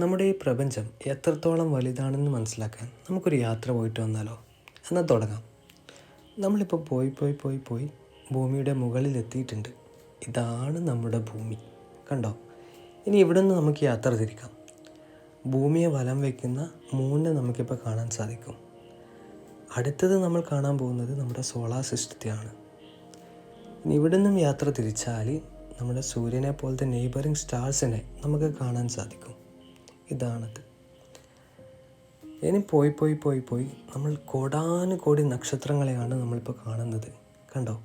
നമ്മുടെ ഈ പ്രപഞ്ചം എത്രത്തോളം വലുതാണെന്ന് മനസ്സിലാക്കാൻ നമുക്കൊരു യാത്ര പോയിട്ട് വന്നാലോ? എന്നാൽ തുടങ്ങാം. നമ്മളിപ്പോൾ പോയി പോയി പോയി പോയി ഭൂമിയുടെ മുകളിൽ എത്തിയിട്ടുണ്ട്. ഇതാണ് നമ്മുടെ ഭൂമി. കണ്ടോ? ഇനി ഇവിടെ നിന്ന് നമുക്ക് യാത്ര തിരിക്കാം. ഭൂമിയെ വലം വയ്ക്കുന്ന മൂന്ന് നമുക്കിപ്പോൾ കാണാൻ സാധിക്കും. അടുത്തത് നമ്മൾ കാണാൻ പോകുന്നത് നമ്മുടെ സോളാർ സിസ്റ്റത്തെയാണ്. ഇനി ഇവിടെ നിന്നും യാത്ര തിരിച്ചാൽ നമ്മുടെ സൂര്യനെ പോലത്തെ നെയ്ബറിങ് സ്റ്റാർസിനെ നമുക്ക് കാണാൻ സാധിക്കും. ഇതാണത്. ഇനി പോയി പോയി പോയി പോയി നമ്മൾ കോടാനുകോടി നക്ഷത്രങ്ങളെയാണ് നമ്മളിപ്പോൾ കാണുന്നത്. കണ്ടോ?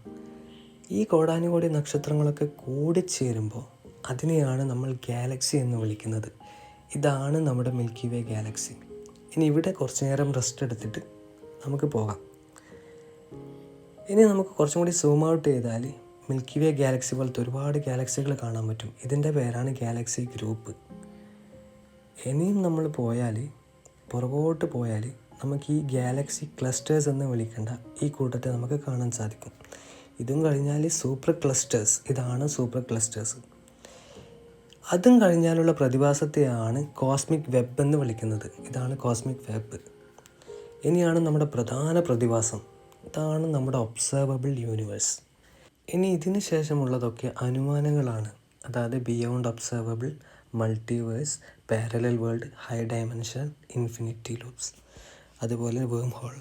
ഈ കോടാനുകോടി നക്ഷത്രങ്ങളൊക്കെ കൂടിച്ചേരുമ്പോൾ അതിനെയാണ് നമ്മൾ ഗാലക്സി എന്ന് വിളിക്കുന്നത്. ഇതാണ് നമ്മുടെ മിൽക്കി വേ ഗാലക്സി. ഇനി ഇവിടെ കുറച്ച് നേരം റെസ്റ്റ് എടുത്തിട്ട് നമുക്ക് പോകാം. ഇനി നമുക്ക് കുറച്ചും കൂടി സൂം ഔട്ട് ചെയ്താൽ മിൽക്കി വേ ഗാലക്സി പോലത്തെ ഒരുപാട് ഗാലക്സികൾ കാണാൻ പറ്റും. ഇതിന്റെ പേരാണ് ഗാലക്സി ഗ്രൂപ്പ്. ഇനിയും നമ്മൾ പോയാൽ പുറകോട്ട് പോയാൽ നമുക്ക് ഈ ഗാലക്സി ക്ലസ്റ്റേഴ്സ് എന്ന് വിളിക്കേണ്ട ഈ കൂട്ടത്തെ നമുക്ക് കാണാൻ സാധിക്കും. ഇതും കഴിഞ്ഞാൽ സൂപ്പർ ക്ലസ്റ്റേഴ്സ്. ഇതാണ് സൂപ്പർ ക്ലസ്റ്റേഴ്സ്. അതും കഴിഞ്ഞാലുള്ള പ്രതിഭാസത്തെയാണ് കോസ്മിക് വെബ് എന്ന് വിളിക്കുന്നത്. ഇതാണ് കോസ്മിക് വെബ്. ഇനിയാണ് നമ്മുടെ പ്രധാന പ്രതിഭാസം. ഇതാണ് നമ്മുടെ ഒബ്സർവബിൾ യൂണിവേഴ്സ്. ഇനി ഇതിന് ശേഷമുള്ളതൊക്കെ അനുമാനങ്ങളാണ്. അതായത് beyond observable multiverse parallel world high dimension infinity loops അതുപോലെ വേം ഹോൾ